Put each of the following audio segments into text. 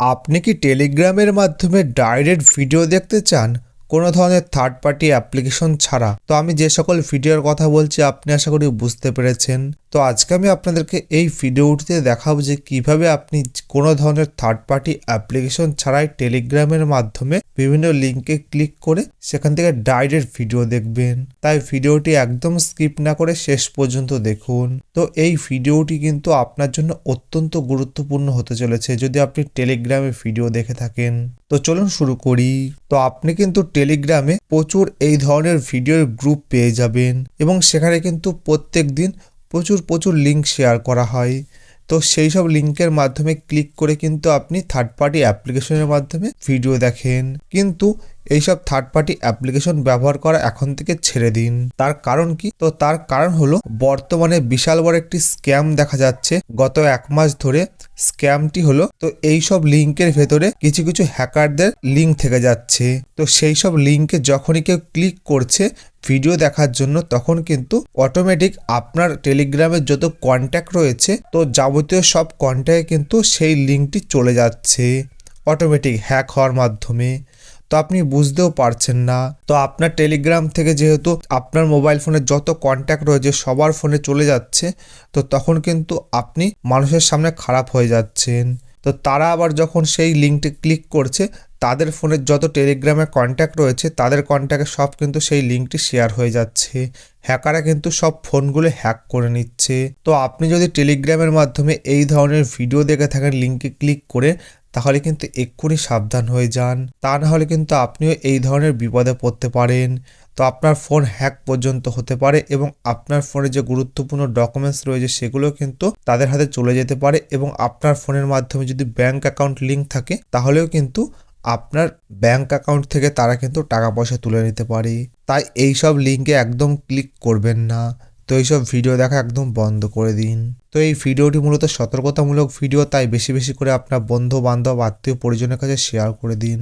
আপনি কি টেলিগ্রামের মাধ্যমে ডাইরেক্ট ভিডিও দেখতে চান? কোনো ধরনের থার্ড পার্টি অ্যাপ্লিকেশন ছাড়া। তো আমি যে সকল ভিডিওর কথা বলছি, আপনি আশা করি বুঝতে পেরেছেন। তো আজকে আমি আপনাদেরকে এই ভিডিওটিতে দেখাবো যে কীভাবে আপনি কোনো ধরনের থার্ড পার্টি অ্যাপ্লিকেশন ছাড়াই টেলিগ্রামের মাধ্যমে বিভিন্ন লিঙ্কে ক্লিক করে সেখান থেকে ডাইরেক্ট ভিডিও দেখবেন। তাই ভিডিওটি একদম স্কিপ না করে শেষ পর্যন্ত দেখুন। তো এই ভিডিওটি কিন্তু আপনার জন্য অত্যন্ত গুরুত্বপূর্ণ হতে চলেছে, যদি আপনি টেলিগ্রামে ভিডিও দেখে থাকেন। তো চলুন শুরু করি। তো আপনি কিন্তু টেলিগ্রামে প্রচুর এই ধরনের ভিডিওর গ্রুপ পেয়ে যাবেন এবং সেখানে কিন্তু প্রত্যেক দিন প্রচুর প্রচুর লিঙ্ক শেয়ার করা হয়। তো সেই সব লিঙ্কের মাধ্যমে ক্লিক করে কিন্তু আপনি থার্ড পার্টি অ্যাপ্লিকেশনের মাধ্যমে ভিডিও দেখেন। কিন্তু এইসব থার্ড পার্টি অ্যাপ্লিকেশন ব্যবহার করা এখন থেকে ছেড়ে দিন। তার কারণ কি? তো তার কারণ হলো, বর্তমানে বিশাল বড় একটি স্ক্যাম দেখা যাচ্ছে। গত এক মাস ধরে স্ক্যামটি হলো, তো এই সব লিঙ্কের ভেতরে কিছু কিছু হ্যাকারদের লিঙ্ক থেকে যাচ্ছে। তো সেই সব লিঙ্কে যখনই কেউ ক্লিক করছে ভিডিও দেখার জন্য, তখন কিন্তু অটোমেটিক আপনার টেলিগ্রামের যত কন্ট্যাক্ট রয়েছে, তো যাবতীয় সব কন্ট্যাক্টে কিন্তু সেই লিঙ্কটি চলে যাচ্ছে। অটোমেটিক হ্যাক হওয়ার মাধ্যমে। তো আপনি বুঝতেও পারছেন না। তো আপনার টেলিগ্রাম থেকে যেহেতু আপনার মোবাইল ফোনে যত কন্ট্যাক্ট রয়েছে সবার ফোনে চলে যাচ্ছে, তো তখন কিন্তু আপনি মানুষের সামনে খারাপ হয়ে যাচ্ছেন। তো তারা আবার যখন সেই লিঙ্কটি ক্লিক করছে, তাদের ফোনের যত টেলিগ্রামে কন্ট্যাক্ট রয়েছে, তাদের কন্ট্যাক্টে সব কিন্তু সেই লিঙ্কটি শেয়ার হয়ে যাচ্ছে। হ্যাকাররা কিন্তু সব ফোনগুলো হ্যাক করে নিচ্ছে। তো আপনি যদি টেলিগ্রামের মাধ্যমে এই ধরনের ভিডিও দেখে থাকেন লিঙ্কে ক্লিক করে তাহলে কিন্তু এক্ষুনি সাবধান হয়ে যান। তা না হলে কিন্তু আপনিও এই ধরনের বিপদে পড়তে পারেন। তো আপনার ফোন হ্যাক পর্যন্ত হতে পারে এবং আপনার ফোনে যে গুরুত্বপূর্ণ ডকুমেন্টস রয়েছে সেগুলো কিন্তু তাদের হাতে চলে যেতে পারে এবং আপনার ফোনের মাধ্যমে যদি ব্যাংক অ্যাকাউন্ট লিঙ্ক থাকে, তাহলেও কিন্তু আপনার ব্যাংক অ্যাকাউন্ট থেকে তারা কিন্তু টাকা পয়সা তুলে নিতে পারে। তাই এই সব লিঙ্কে একদম ক্লিক করবেন না। তো এইসব ভিডিও দেখা একদম বন্ধ করে দিন। তো এই ভিডিওটি মূলত সতর্কতামূলক ভিডিও তাই বেশি বেশি করে আপনার বন্ধু বান্ধব আত্মীয় পরিজনের কাছে শেয়ার করে দিন।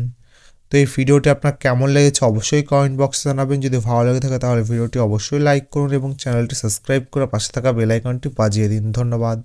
তো এই ভিডিওটি আপনার কেমন লেগেছে অবশ্যই কমেন্ট বক্সে জানাবেন। যদি ভালো লেগে থাকে তাহলে ভিডিওটি অবশ্যই লাইক করুন এবং চ্যানেলটি সাবস্ক্রাইব করে পাশে থাকা বেলাইকনটি বাজিয়ে দিন। ধন্যবাদ।